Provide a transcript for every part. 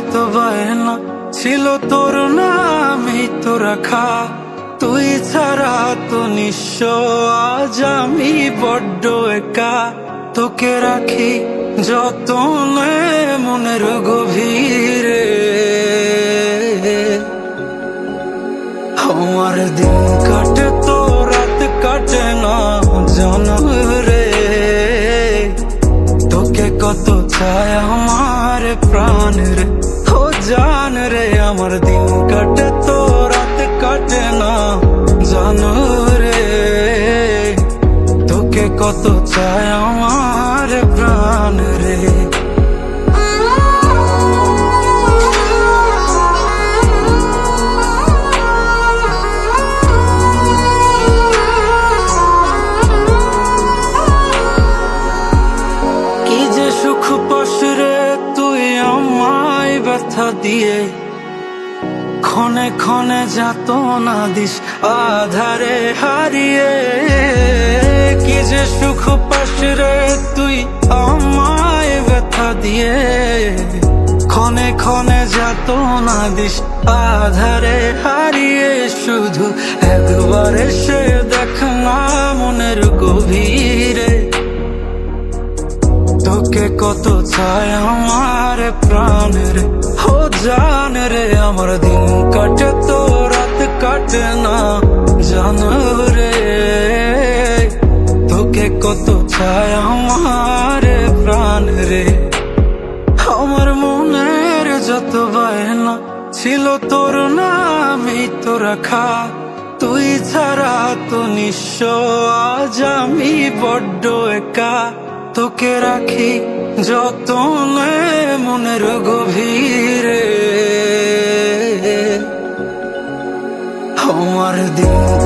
যত বায়না ছিল তোর নামই তো রাখা। তুই ছাড়া তো নিঃস্ব, আজ আমি বড্ড একা। তোকে রাখি যতনে মনের গভীরে। আমার দিন কাটে, তো রাত কাটে না, জানো। কত চায় আমার প্রাণ রে। কি যে সুখ পশরে তুই আমায় ব্যথা দিয়ে। ক্ষণে ক্ষণে যাত না দিস, আধারে হারিয়ে সুখ পাশরে তুই আমায় ব্যথা দিয়ে। ক্ষণে ক্ষণে যাত না দিস, আধারে হারিয়ে শুধু একবার এসে দেখ না মনের গভীরে। তোকে কত চায় আমার প্রাণ রে হো জান রে, আমার দিন কাটে তো রাত কাটে না জান রে। চায় আমার প্রাণ রে। আমার মনের যত বায়না ছিল তোর নামই তো রাখা। তুই ছাড়া তো নিঃস্ব, আজ আমি বড্ড একা। তোকে রাখি যতনে মনের গভীরে। আমার দিন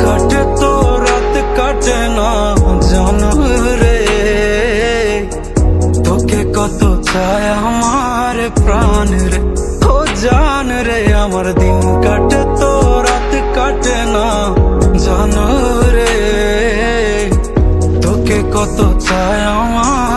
চায় আমার প্রাণ রে। ও জান রে, আমার দিন কাটে তো, রাত কাটে না। জানো রে, তোকে কত চায় আমার